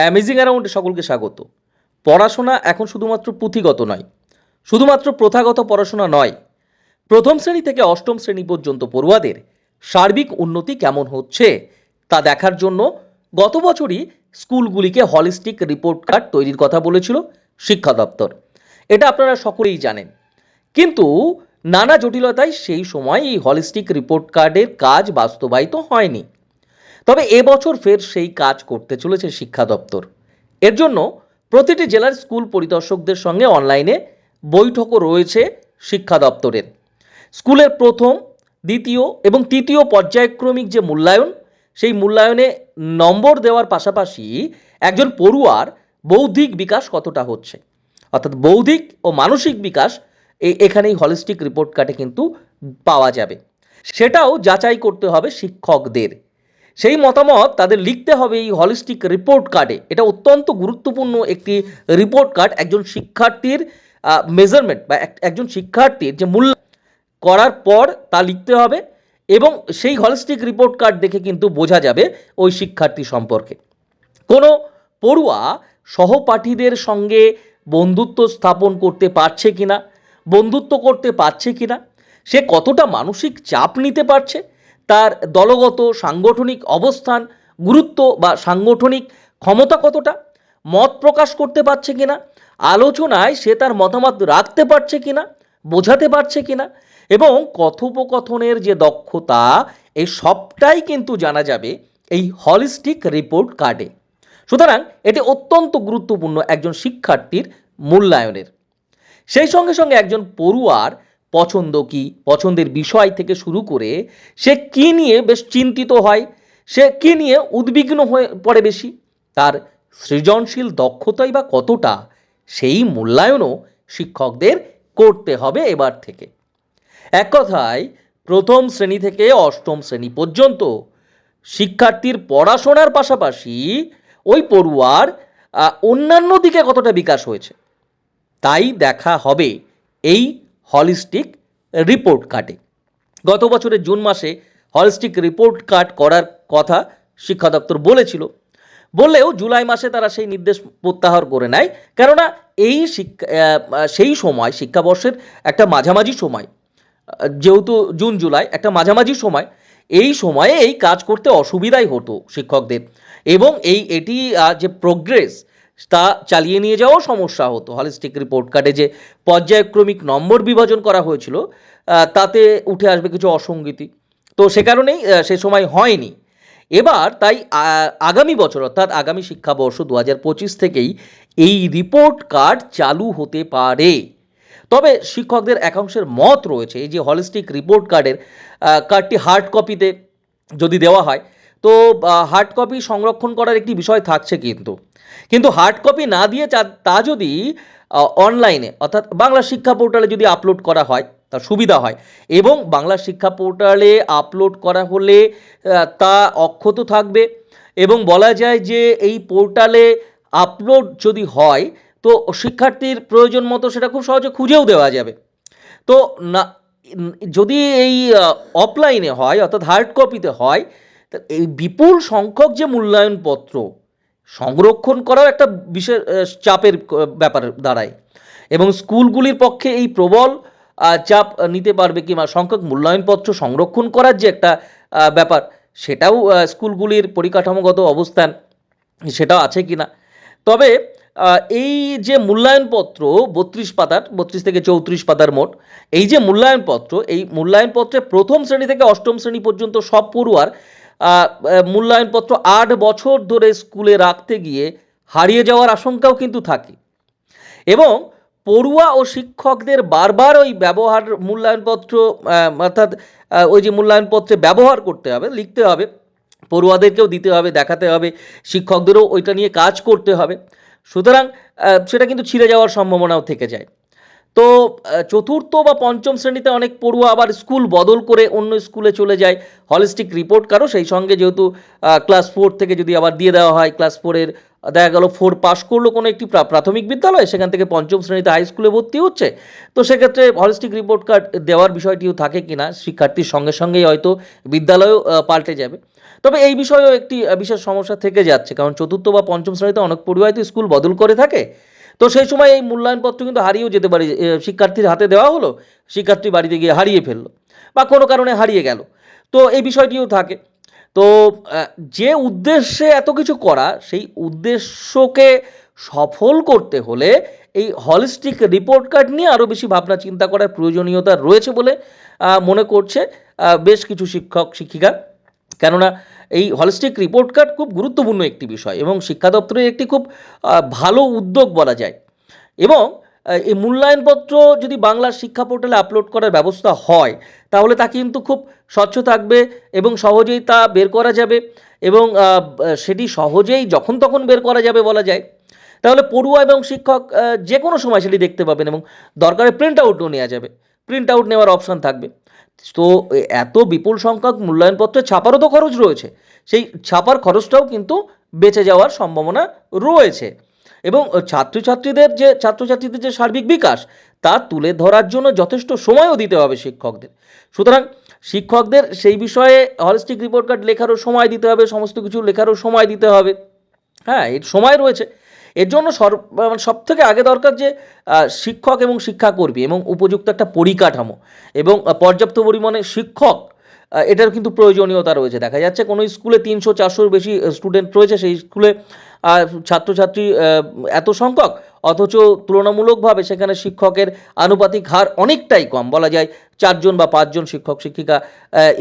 Amazing অ্যারাউন্ডে সকলকে স্বাগত। পড়াশোনা এখন শুধুমাত্র পুঁথিগত নয়, শুধুমাত্র প্রথাগত পড়াশোনা নয়, প্রথম শ্রেণি থেকে অষ্টম শ্রেণি পর্যন্ত পড়ুয়াদের সার্বিক উন্নতি কেমন হচ্ছে তা দেখার জন্য গত বছরই স্কুলগুলিকে হলিস্টিক রিপোর্ট কার্ড তৈরির কথা বলেছিল শিক্ষা দপ্তর। এটা আপনারা সকলেই জানেন। কিন্তু নানা জটিলতায় সেই সময় এই হলিস্টিক রিপোর্ট কার্ডের কাজ বাস্তবায়িত হয়নি। তবে এবছর ফের সেই কাজ করতে চলেছে শিক্ষা দপ্তর। এর জন্য প্রতিটি জেলার স্কুল পরিদর্শকদের সঙ্গে অনলাইনে বৈঠকও রয়েছে শিক্ষা দপ্তরের। স্কুলের প্রথম, দ্বিতীয় এবং তৃতীয় পর্যায়ক্রমিক যে মূল্যায়ন, সেই মূল্যায়নে নম্বর দেওয়ার পাশাপাশি একজন পড়ুয়ার বৌদ্ধিক বিকাশ কতটা হচ্ছে? অর্থাৎ বৌদ্ধিক ও মানসিক বিকাশ এখানেই হলিস্টিক রিপোর্ট কার্ডে কিন্তু পাওয়া যাবে। সেটাও যাচাই করতে হবে শিক্ষকদের। সেই মতামত তাদের লিখতে হবে এই হলিস্টিক রিপোর্ট কার্ডে এটা অত্যন্ত গুরুত্বপূর্ণ একটি রিপোর্ট কার্ড একজন শিক্ষার্থীর মেজারমেন্ট বা এক- একজন শিক্ষার্থীর যে মূল্য করার পর তা লিখতে হবে এবং সেই হলিস্টিক রিপোর্ট কার্ড দেখে কিন্তু বোঝা যাবে ওই শিক্ষার্থী সম্পর্কে। কোনো পড়ুয়া সহপাঠীদের সঙ্গে বন্ধুত্ব স্থাপন করতে পারছে কিনা, বন্ধুত্ব করতে পারছে কিনা, সে কতটা মানসিক চাপ নিতে পারছে তার দলগত সাংগঠনিক অবস্থান, গুরুত্ব বা সাংগঠনিক ক্ষমতা কতটা, মত প্রকাশ করতে পারছে কিনা, আলোচনায় সে তার মতামত রাখতে পারছে কিনা, বোঝাতে পারছে কিনা এবং কথোপকথনের যে দক্ষতা, এই সবটাই কিন্তু জানা যাবে এই হলিস্টিক রিপোর্ট কার্ডে সুতরাং এটি অত্যন্ত গুরুত্বপূর্ণ একজন শিক্ষার্থীর মূল্যায়নের। সেই সঙ্গে সঙ্গে একজন পড়ুয়ার পছন্দ কি, পছন্দের বিষয় থেকে শুরু করে সে কি নিয়ে বেশ চিন্তিত হয়, সে কি নিয়ে উদ্বিগ্ন হয়ে পড়ে বেশি, তার সৃজনশীল দক্ষতাই বা কতটা, সেই মূল্যায়নও শিক্ষকদের করতে হবে এবার থেকে। এক কথায়, প্রথম শ্রেণি থেকে অষ্টম শ্রেণি পর্যন্ত শিক্ষার্থীর পড়াশোনার পাশাপাশি ওই পড়ুয়ার অন্যান্য দিকে কতটা বিকাশ হয়েছে, তাই দেখা হবে এই হলিস্টিক রিপোর্ট কার্ডে গত বছরের জুন মাসে হলিস্টিক রিপোর্ট কার্ড করার কথা শিক্ষা দপ্তর বলেছিল। বললেও জুলাই মাসে তারা সেই নির্দেশ প্রত্যাহার করে নেয়, কেননা এই শিক্ষা সেই সময়, শিক্ষাবর্ষের একটা মাঝামাঝি সময়, যেহেতু জুন, জুলাই, একটা মাঝামাঝি সময়, এই সময়ে এই কাজ করতে অসুবিধাই হতো শিক্ষকদের। এবং এই, এটি যে প্রোগ্রেস তা চালিয়ে নিয়ে যাওয়াও সমস্যা হতো। হলিস্টিক রিপোর্ট কার্ডে যে পর্যায়ক্রমিক নম্বর বিভাজন করা হয়েছিল তাতে উঠে আসবে কিছু অসঙ্গতি। তো সে কারণেই সে সময় হয়নি। এবার তাই আগামী বছর, অর্থাৎ আগামী শিক্ষাবর্ষ দু হাজার পঁচিশ থেকেই এই রিপোর্ট কার্ড চালু হতে পারে। তবে শিক্ষকদের একাংশের মত রয়েছে, এই যে হলিস্টিক রিপোর্ট কার্ডের কার্ডটি হার্ড কপিতে যদি দেওয়া হয় তো হার্ড কপি সংরক্ষণ করার একটি বিষয় থাকছে কিন্তু। কিন্তু হার্ড কপি না দিয়ে তা- যদি অনলাইনে অর্থাৎ বাংলা শিক্ষা পোর্টালে যদি আপলোড করা হয়, তা সুবিধা হয়। এবং বাংলা শিক্ষা পোর্টালে আপলোড করা হলে তা অক্ষত থাকবে। এবং বলা যায় যে, এই পোর্টালে আপলোড যদি হয়, তো শিক্ষার্থীর প্রয়োজন মতো সেটা খুব সহজে খুঁজেও দেওয়া যাবে। তো না, যদি এই অফলাইনে হয়, অর্থাৎ হার্ড কপিতে হয় তা এই বিপুল সংখ্যক যে মূল্যায়নপত্র সংরক্ষণ করাও একটা বিশেষ চাপের ব্যাপার দাঁড়ায়। এবং স্কুলগুলির পক্ষে এই প্রবল চাপ নিতে পারবে কিংবা সংখ্যক মূল্যায়নপত্র সংরক্ষণ করার যে একটা ব্যাপার, সেটাও স্কুলগুলির পরিকাঠামোগত অবস্থান সেটাও আছে কিনা। তবে এই যে মূল্যায়নপত্র, বত্রিশ পাতার, বত্রিশ থেকে চৌত্রিশ পাতার মোট, এই যে মূল্যায়নপত্র, এই মূল্যায়নপত্রে প্রথম শ্রেণি থেকে অষ্টম শ্রেণি পর্যন্ত সব পড়ুয়ার মূল্যায়নপত্র আট বছর ধরে স্কুলে রাখতে গিয়ে হারিয়ে যাওয়ার আশঙ্কাও কিন্তু থাকে। এবং পড়ুয়া ও শিক্ষকদের বারবার ওই ব্যবহার মূল্যায়নপত্র অর্থাৎ ওই যে মূল্যায়নপত্রে ব্যবহার করতে হবে, লিখতে হবে, পড়ুয়াদেরকেও দিতে হবে, দেখাতে হবে, শিক্ষকদেরও ওইটা নিয়ে কাজ করতে হবে। সুতরাং সেটা কিন্তু ছিঁড়ে যাওয়ার সম্ভাবনাও থেকে যায়। তো চতুর্থ বা পঞ্চম শ্রেণীতে অনেক পড়ুয়া আবার স্কুল বদল করে অন্য স্কুলে চলে যায়। হলিস্টিক রিপোর্ট কারও, সেই সঙ্গে যেহেতু ক্লাস ফোর থেকে যদি আবার দিয়ে দেওয়া হয়, ক্লাস ফোরের দেখা গেল ফোর পাশ করল কোনো একটি প্রা- প্রাথমিক বিদ্যালয়, সেখান থেকে পঞ্চম শ্রেণীতে হাই স্কুলে ভর্তি হচ্ছে। তো সেক্ষেত্রে হলিস্টিক রিপোর্ট কার্ড দেওয়ার বিষয়টিও থাকে কিনা, শিক্ষার্থীর সঙ্গে সঙ্গেই হয়তো বিদ্যালয়ও পাল্টে যাবে। তবে এই বিষয়েও একটি বিশেষ সমস্যা থেকে যাচ্ছে, কারণ চতুর্থ বা পঞ্চম শ্রেণীতে অনেক পড়ুয়া হয়তো স্কুল বদল করে থাকে। তো সেই সময় এই মূল্যায়নপত্র কিন্তু হারিয়েও যেতে পারে শিক্ষার্থীর হাতে দেওয়া হলো, শিক্ষার্থী বাড়িতে গিয়ে হারিয়ে ফেলল বা কোনো কারণে হারিয়ে গেল। তো এই বিষয়টিও থাকে। তো যে উদ্দেশ্যে এত কিছু করা, সেই উদ্দেশ্যকে সফল করতে হলে এই হলিস্টিক রিপোর্ট কার্ড নিয়ে আরও বেশি ভাবনা চিন্তা করার প্রয়োজনীয়তা রয়েছে বলে মনে করছে বেশ কিছু শিক্ষক, শিক্ষিকা। কেননা এই হলিস্টিক রিপোর্ট কার্ড খুব গুরুত্বপূর্ণ একটি বিষয় এবং শিক্ষা দপ্তরের একটি খুব ভালো উদ্যোগ বলা যায়। এবং এই মূল্যায়নপত্র যদি বাংলার শিক্ষা পোর্টালে আপলোড করার ব্যবস্থা হয়, তাহলে তা কিন্তু খুব স্বচ্ছ থাকবে এবং সহজেই তা বের করা যাবে এবং সেটি সহজেই যখন তখন বের করা যাবে বলা যায়। তাহলে পড়ুয়া এবং শিক্ষক যে কোনো সময় সেটি দেখতে পাবেন এবং দরকারে প্রিন্ট আউটও নেওয়া যাবে। প্রিন্ট আউট নেওয়ার অপশান থাকবে। তো এত বিপুল সংখ্যক মূল্যায়নপত্রে ছাপারও তো খরচ রয়েছে। সেই ছাপার খরচটাও কিন্তু বেঁচে যাওয়ার সম্ভাবনা রয়েছে। এবং ছাত্রছাত্রীদের যে ছাত্রছাত্রীদের যে সার্বিক বিকাশ, তা তুলে ধরার জন্য যথেষ্ট সময়ও দিতে হবে শিক্ষকদের। সুতরাং শিক্ষকদের সেই বিষয়ে হলিস্টিক রিপোর্ট কার্ড লেখারও সময় দিতে হবে, সমস্ত কিছু লেখারও সময় দিতে হবে। হ্যাঁ এর সময় রয়েছে। এর জন্য সব থেকে আগে দরকার যে শিক্ষক এবং শিক্ষাকর্মী এবং উপযুক্ত একটা পরিকাঠামো এবং পর্যাপ্ত পরিমাণে শিক্ষক এটার কিন্তু প্রয়োজনীয়তা রয়েছে। দেখা যাচ্ছে কোনো স্কুলে তিনশো চারশোর বেশি স্টুডেন্ট রয়েছে, সেই স্কুলে ছাত্রছাত্রী এত সংখ্যক, অথচ তুলনামূলকভাবে সেখানে শিক্ষকের আনুপাতিক হার অনেকটাই কম। বলা যায় চারজন বা পাঁচজন শিক্ষক, শিক্ষিকা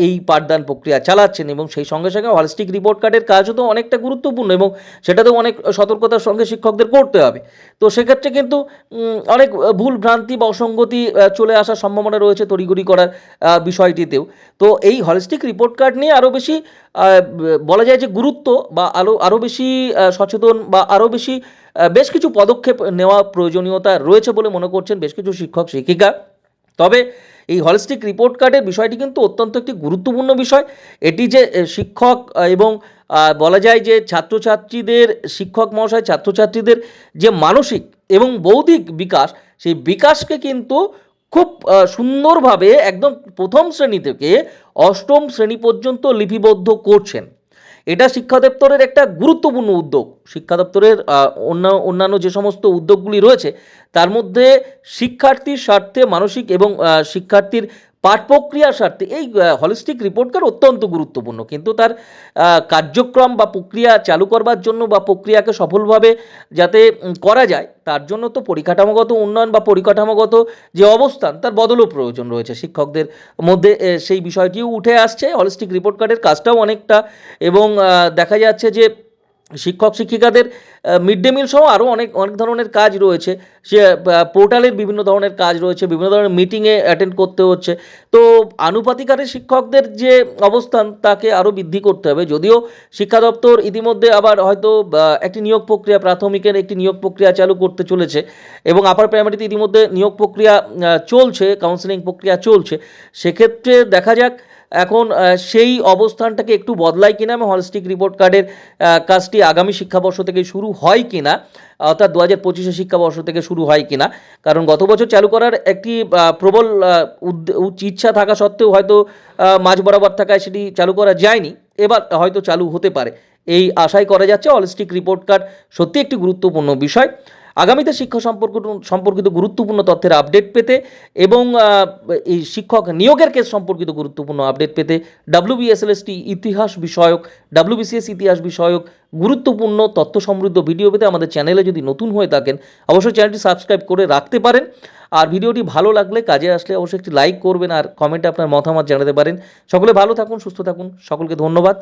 এই পাঠদান প্রক্রিয়া চালাচ্ছেন এবং সেই সঙ্গে সঙ্গে হলিস্টিক রিপোর্ট কার্ডের কাজও তো অনেকটা গুরুত্বপূর্ণ এবং সেটাতেও অনেক সতর্কতার সঙ্গে শিক্ষকদের করতে হবে। তো সেক্ষেত্রে কিন্তু অনেক ভুল ভ্রান্তি বা অসঙ্গতি চলে আসার সম্ভাবনা রয়েছে তড়িঘড়ি করার বিষয়টিতেও। তো এই হলিস্টিক রিপোর্ট কার্ড নিয়ে আরও বেশি বলা যায় যে গুরুত্ব বা আরও আরও বেশি সচেতন বা আরও বেশি বেশ কিছু পদক্ষেপ নেওয়া প্রয়োজনীয়তা রয়েছে বলে মনে করছেন বেশ কিছু শিক্ষক, শিক্ষিকা। তবে এই হলিস্টিক রিপোর্ট কার্ডের বিষয়টি কিন্তু অত্যন্ত একটি গুরুত্বপূর্ণ বিষয়। এটি যে শিক্ষক এবং বলা যায় যে ছাত্রছাত্রীদের, শিক্ষক মহাশয়, ছাত্রছাত্রীদের যে মানসিক এবং বৌদ্ধিক বিকাশ, সেই বিকাশকে কিন্তু খুব সুন্দরভাবে একদম প্রথম শ্রেণি থেকে অষ্টম শ্রেণি পর্যন্ত লিপিবদ্ধ করছেন। এটা শিক্ষা দপ্তরের একটা গুরুত্বপূর্ণ উদ্যোগ। শিক্ষা দপ্তরের অন্য, অন্যান্য যে সমস্ত উদ্যোগগুলি রয়েছে, তার মধ্যে শিক্ষার্থীর স্বার্থে মানসিক এবং শিক্ষার্থীর পাঠ প্রক্রিয়ার স্বার্থে। এই হলিস্টিক রিপোর্ট কার্ড অত্যন্ত গুরুত্বপূর্ণ। কিন্তু তার কার্যক্রম বা প্রক্রিয়া চালু করবার জন্য বা প্রক্রিয়াকে সফলভাবে যাতে করা যায়, তার জন্য তো পরিকাঠামোগত উন্নয়ন বা পরিকাঠামোগত যে অবস্থান, তার বদলও প্রয়োজন রয়েছে শিক্ষকদের মধ্যে। সেই বিষয়টিও উঠে আসছে। হলিস্টিক রিপোর্ট কার্ডের কাজটাও অনেকটা এবং দেখা যাচ্ছে যে শিক্ষক শিক্ষিকাদের মিড ডে মিল সহ আরও অনেক অনেক ধরনের কাজ রয়েছে। সে পোর্টালের বিভিন্ন ধরনের কাজ রয়েছে, বিভিন্ন ধরনের মিটিংয়ে অ্যাটেন্ড করতে হচ্ছে। তো আনুপাতিকারে শিক্ষকদের যে অবস্থান, তাকে আরও বৃদ্ধি করতে হবে। যদিও শিক্ষা দপ্তর ইতিমধ্যে আবার হয়তো একটি নিয়োগ প্রক্রিয়া, প্রাথমিকের একটি নিয়োগ প্রক্রিয়া চালু করতে চলেছে এবং আপার প্রাইমারিতে ইতিমধ্যে নিয়োগ প্রক্রিয়া চলছে কাউন্সেলিং প্রক্রিয়া চলছে। সেক্ষেত্রে দেখা যাক এখন সেই অবস্থানটাকে একটু বদলায় কিনা এবং হলস্টিক রিপোর্ট কার্ডের কাজটি আগামী শিক্ষাবর্ষ থেকে শুরু হয় কিনা, অর্থাৎ দু হাজার পঁচিশে শিক্ষাবর্ষ থেকে শুরু হয় কিনা, কারণ গত বছর চালু করার একটি প্রবল ইচ্ছা থাকা সত্ত্বেও হয়তো মাঝ বরাবর থাকায় সেটি চালু করা যায়নি, এবার হয়তো চালু হতে পারে। এই আশাই করা যাচ্ছে হলিস্টিক রিপোর্ট কার্ড সত্যি একটি গুরুত্বপূর্ণ বিষয়। আগামীতে শিক্ষা সম্পর্ক সম্পর্কিত গুরুত্বপূর্ণ তথ্যের আপডেট পেতে এবং এই শিক্ষক নিয়োগের কেস সম্পর্কিত গুরুত্বপূর্ণ আপডেট পেতে ডাব্লিউবিএসএলএসটি ইতিহাস বিষয়ক ডাব্লিউবিসিএস ইতিহাস বিষয়ক গুরুত্বপূর্ণ তথ্য সমৃদ্ধ ভিডিও পেতে আমাদের চ্যানেলে যদি নতুন হয়ে থাকেন, অবশ্যই চ্যানেলটি সাবস্ক্রাইব করে রাখতে পারেন। আর ভিডিওটি ভালো লাগলে কাজে আসলে অবশ্যই একটি লাইক করবেন আর কমেন্টে আপনার মতামত জানাতে পারেন। সকলে ভালো থাকুন, সুস্থ থাকুন। সকলকে ধন্যবাদ।